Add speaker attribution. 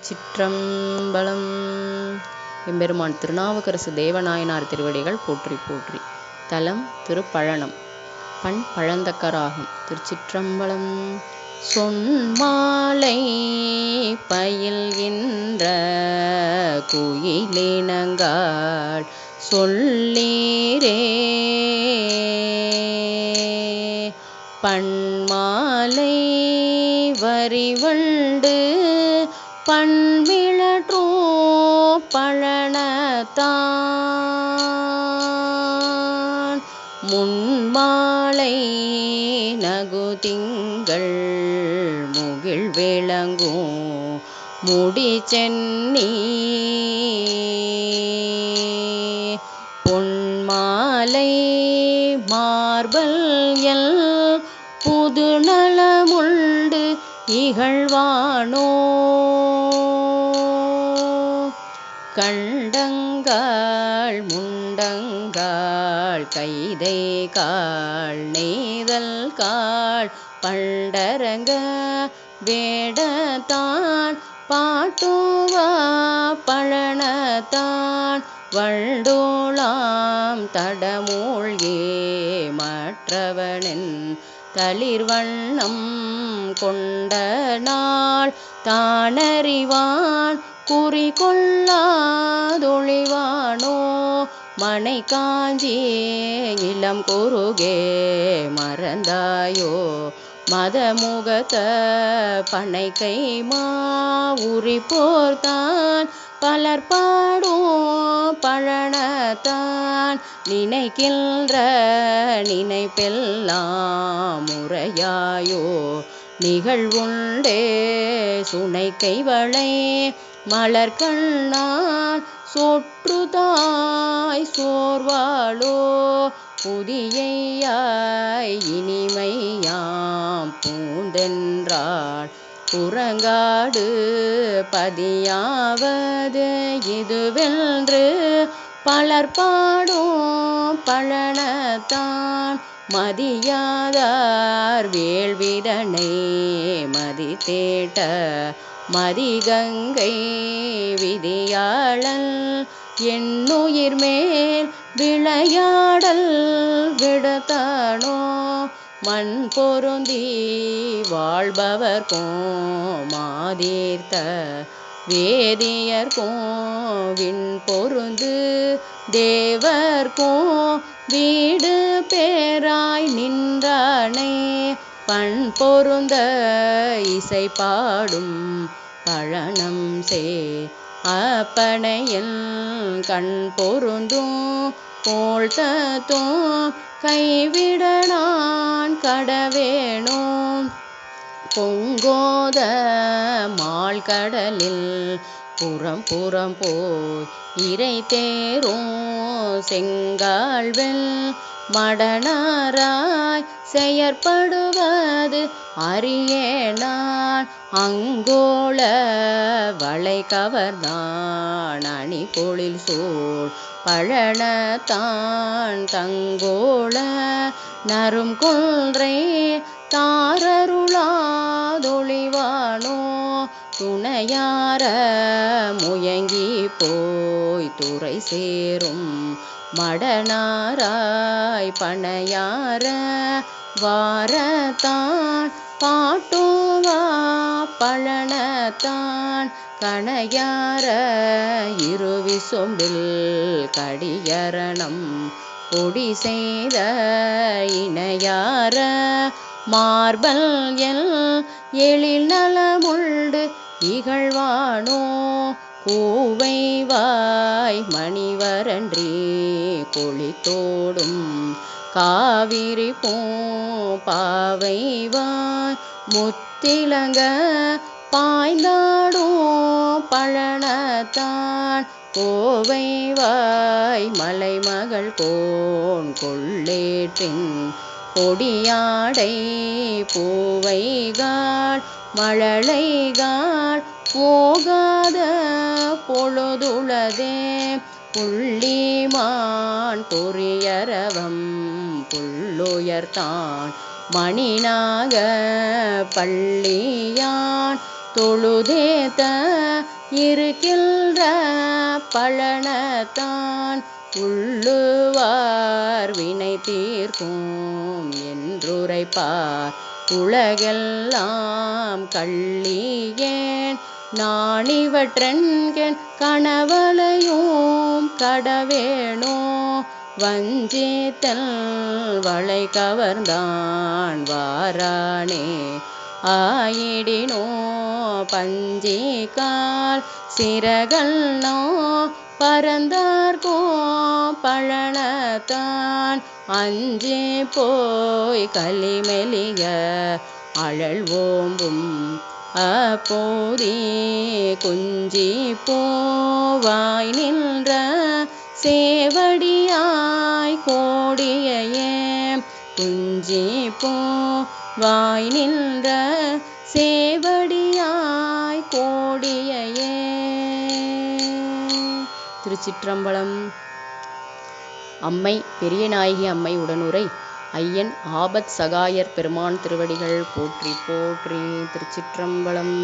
Speaker 1: சிற்றம்பலம் எம்பெருமான் திருநாவுக்கரசு தேவநாயனார் திருவடிகள் போற்றி போற்றி. தலம் திருப்பழனம். பண் பழந்தக்கராகும். திருச்சிற்றம்பலம். சொன்மாலை பயில்கின்ற குயிலினங்காள் சொல்லீரே. பண்மாலை வரிவண்டு பண்விழற்றோ பழனத்தான் முன்மாலை நகுதிங்கள் முகிழ் விளங்கும் முடி சென்னி திகழ்வானோ கண்டங்காள் முண்டங்காள் கைதை காள் நெய்தல் காள் பண்டரங்க வேடத்தான் பாட்டுவா பழனத்தான் வண்டோளாம் தடமூழ்கே மற்றவனின் தளிர்வண்ணம் கொண்ட நாள் தானறிவான் குறி கொள்ளாதொழிவானோ மனை காஞ்சி இளம் குறுகே மறந்தாயோ? மதமுகத்த பனை கைமா உரி போர்த்தான் பலர் பாடும் பழனத்தான் நினைக்கின்ற நினைப்பெல்லாம் முறையாயோ. நிகழ்வுண்டே சுனை கைவளை மலர் கண்ணால் சொற்றுதாய் சோர்வாளோ. புதியாய் இனிமையாம் பூந்தென்றாள் புறங்காடு பதியாவது இதுவென்று பலர் பாடும் பழனத்தான் மதியாதார் வேள்விதனை மதி தேட்ட மதிகங்கை விதியாளல் என்னுயிர் மேல் விளையாடல் விடத்தானோ மண் பொருந்தி வாழ்பவர்க்கும் மாதீர்த்த வேதியர்க்கும் விண் பொருந்து தேவர்க்கும் வீடு பேராய் நின்றானே பண் பொருந்த இசை பாடும் பழனம் சே அப்பனையில் கண் பொருந்தும் போல் தத்தும் கைவிட நான் கடவேணோ பொங்கோத மால்கடலில் புறம் புறம் போய் இறை தேரும் செங்கால்வெல் மடனாராய் செயற்படுவது அறியேனான். அங்கோள வளை கவர்ந்தான். அணி பொழில் சூழ் பழனத்தான் தங்கோள நரும் கொன்றை தாரருளாதொழிவானோ. துணையார முயங்கி போய் துறை சேரும் மடனாராய் பணையார வாரத்தான் பாட்டுவா பழனத்தான் கணையார இருவி சொம்பில் கடியரணம் பொடி செய்த இணையார மார்பல் எல் எழில் நலமுண்டு இகழ்வானோ கூவைவாய் மணிவரன்றி கொளித்தோடும் காவிரி பூ பாவை முத்திலங்க பாய்ந்தாடும் பழனத்தான் கோவைவாய் மலைமகள் கோன் கொள்ளேற்றின் கொடியாடை பூவைகாள் மழலைகாள் போகாத பொழுதுளதே புள்ளிமான் பொரியரவம் புள்ளுயர்த்தான் மணிநாக பள்ளியான் தொழுதேத்த இருக்கின்ற பழனத்தான் உள்ளுவார் வினை தீர்க்கும் என்றுரைப்பார். உலகெல்லாம் கள்ளியேன் நாணிவற்றென்கண் கணவளையும் கடவேணோ வஞ்சித்தல் வளை கவர்ந்தான் வாரானே. ஆயிடினோ பஞ்சிகால் சிறகல்னோ பரந்தார்கோ பழனத்தான் அஞ்சி போய் கலிமெலிய அழல் ஓம்பும் அப்போதே குஞ்சி போவாய் நின்ற சேவடியாய் கோடியையே. குஞ்சி போவாய் நின்ற சேவடியாய் கோடியையே. திருச்சிற்றம்பலம். அம்மை பெரியநாயகி அம்மை உடனுரை. ஐயன் ஆபத் சகாயர் பெருமான் திருவடிகள் போற்றி போற்றி திருச்சிற்றம்பலம்.